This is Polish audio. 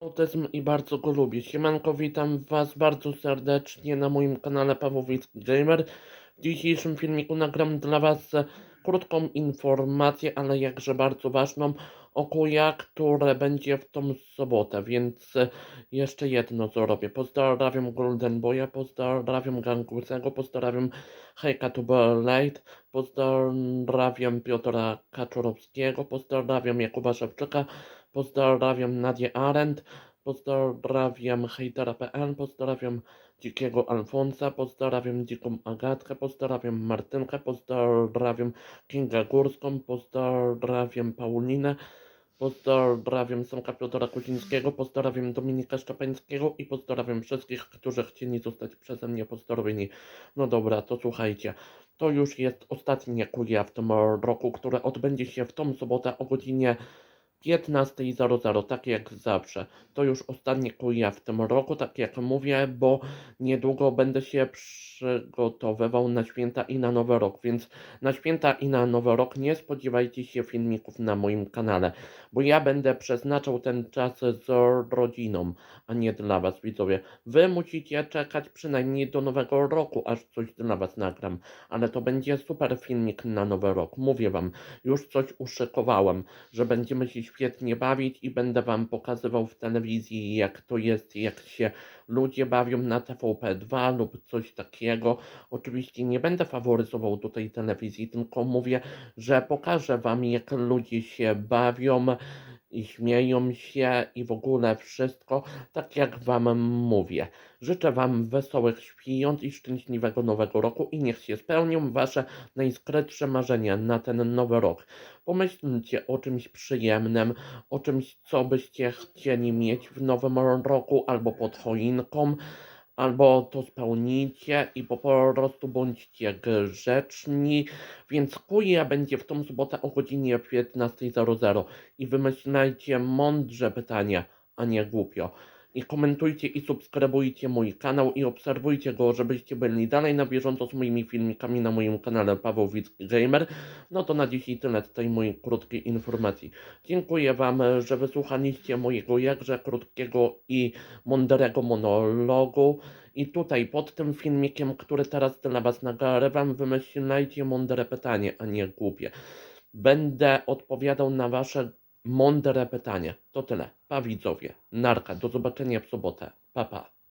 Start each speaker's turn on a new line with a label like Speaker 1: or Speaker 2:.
Speaker 1: autyzm i bardzo go lubię. Siemanko, witam Was bardzo serdecznie na moim kanale Pawłowicki Gamer. W dzisiejszym filmiku nagram dla Was krótką informację, ale jakże bardzo ważną o kuja, które będzie w tą sobotę, więc e, jeszcze jedno co robię. Pozdrawiam Golden Boya, pozdrawiam Gangusego, pozdrawiam Hejka Late, pozdrawiam Piotra Kaczorowskiego, pozdrawiam Jakuba Szewczyka, Pozdrawiam Nadię Arendt, pozdrawiam hejtera.pl, pozdrawiam Dzikiego Alfonsa, pozdrawiam Dziką Agatkę, pozdrawiam Martynkę, pozdrawiam Kingę Górską, pozdrawiam Paulinę, pozdrawiam Samka Piotra Kuzińskiego, pozdrawiam Dominika Szczepańskiego i pozdrawiam wszystkich, którzy chcieli zostać przeze mnie pozdrowieni. No dobra, to słuchajcie. To już jest ostatnie kulia w tym roku, które odbędzie się w tą sobotę o godzinie 15.00, tak jak zawsze. To już ostatnie kuja w tym roku, tak jak mówię, bo niedługo będę się przygotowywał na święta i na nowy rok, więc na święta i na nowy rok nie spodziewajcie się filmików na moim kanale, bo ja będę przeznaczał ten czas z rodziną, a nie dla was widzowie. Wy musicie czekać przynajmniej do nowego roku, aż coś dla was nagram, ale to będzie super filmik na nowy rok. Mówię wam, już coś uszykowałem, że będziemy się świetnie bawić i będę Wam pokazywał w telewizji, jak to jest, jak się ludzie bawią na TVP2 lub coś takiego. Oczywiście nie będę faworyzował tutaj telewizji, tylko mówię, że pokażę Wam, jak ludzie się bawią i śmieją się i w ogóle wszystko, tak jak Wam mówię. Życzę Wam wesołych świąt i szczęśliwego nowego roku i niech się spełnią Wasze najskrytsze marzenia na ten nowy rok. Pomyślcie o czymś przyjemnym, o czymś, co byście chcieli mieć w nowym roku albo pod choinką albo to spełnijcie i po prostu bądźcie grzeczni. Więc kuja będzie w tą sobotę o godzinie 15.00 i wymyślajcie mądrze pytania, a nie głupio. I komentujcie i subskrybujcie mój kanał i obserwujcie go, żebyście byli dalej na bieżąco z moimi filmikami na moim kanale Paweł Wicki Gamer. No to na dzisiaj tyle z tej mojej krótkiej informacji. Dziękuję Wam, że wysłuchaliście mojego jakże krótkiego i mądrego monologu. I tutaj pod tym filmikiem, który teraz dla Was nagrywam, wymyślajcie mądre pytanie, a nie głupie. Będę odpowiadał na Wasze mądre pytanie. To tyle. Pa widzowie. Narka. Do zobaczenia w sobotę. Pa pa.